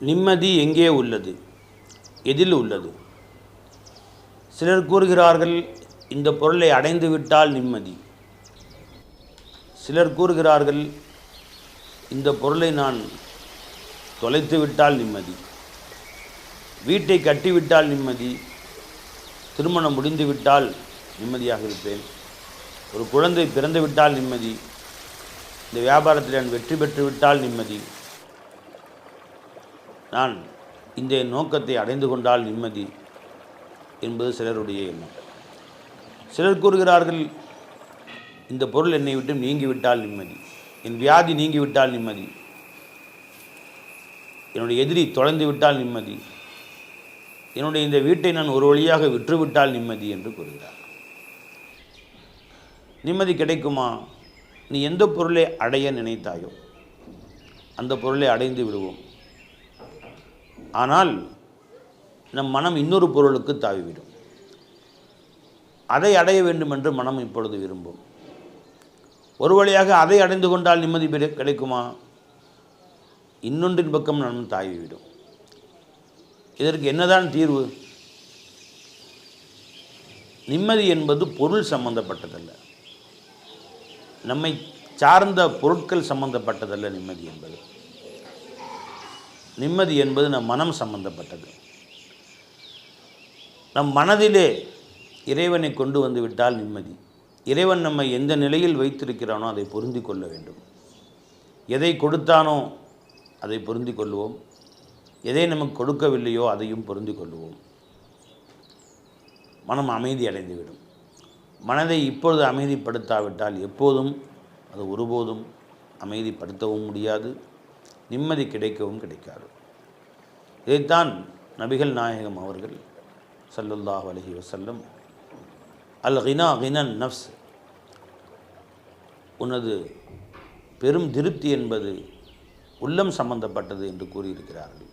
நிம்மதி எங்கே உள்ளது? எதில் உள்ளது? சிலர் கூறுகிறார்கள் இந்த பொருளை அடைந்து விட்டால் நிம்மதி. சிலர் கூறுகிறார்கள் இந்த பொருளை நான் தொலைத்து விட்டால் நிம்மதி. வீட்டை கட்டிவிட்டால் நிம்மதி. திருமணம் முடிந்து விட்டால் நிம்மதியாக இருப்பேன். ஒரு குழந்தை பிறந்து விட்டால் நிம்மதி. இந்த வியாபாரத்தில் நான் வெற்றி பெற்று விட்டால் நிம்மதி. நான் இந்த நோக்கத்தை அடைந்து கொண்டால் நிம்மதி என்பது சிலருடைய எண்ணம். சிலர் கூறுகிறார்கள் இந்த பொருள் என்னை விட்டு நீங்கிவிட்டால் நிம்மதி என் வியாதி நீங்கிவிட்டால் நிம்மதி என்னுடைய எதிரி தொலைந்து விட்டால் நிம்மதி என்னுடைய இந்த வீட்டை நான் ஒரு வழியாக விற்றுவிட்டால் நிம்மதி என்று கூறுகிறார். நிம்மதி கிடைக்குமா? நீ எந்த பொருளை அடைய நினைத்தாயோ அந்த பொருளை அடைந்து விடுவோம். ஆனால் நம் மனம் இன்னொரு பொருளுக்கு தாவிவிடும். அதை அடைய வேண்டும் என்று மனம் இப்பொழுது விரும்பும். ஒரு வழியாக அதை அடைந்து கொண்டால் நிம்மதி பெற- கிடைக்குமா? இன்னொன்றின் பக்கம் மனம் தாவிவிடும். இதற்கு என்னதான் தீர்வு? நிம்மதி என்பது பொருள் சம்பந்தப்பட்டதல்ல. நம்மை சார்ந்த பொருட்கள் சம்பந்தப்பட்டதல்ல நிம்மதி என்பது. நிம்மதி என்பது நம் மனம் சம்பந்தப்பட்டது. நம் மனதிலே இறைவனை கொண்டு வந்து விட்டால் நிம்மதி. இறைவன் நம்மை எந்த நிலையில் வைத்திருக்கிறானோ அதை பொருந்தி கொள்ள வேண்டும். எதை கொடுத்தானோ அதை பொருந்தி கொள்வோம். எதை நமக்கு கொடுக்கவில்லையோ அதையும் பொருந்தி கொள்வோம். மனம் அமைதி அடைந்துவிடும். மனதை இப்பொழுது அமைதிப்படுத்தாவிட்டால் எப்போதும் அது ஒருபோதும் அமைதிப்படுத்தவும் முடியாது. நிம்மதி கிடைக்கவும் கிடைக்காது. இதைத்தான் நபிகள் நாயகம் அவர்கள் சல்லுல்லாஹ் அலஹி வசல்லம் அல் ஹினா ஹினன் நஃப்ஸ் உனது பெரும் திருப்தி என்பது உள்ளம் சம்பந்தப்பட்டது என்று கூறியிருக்கிறார்கள்.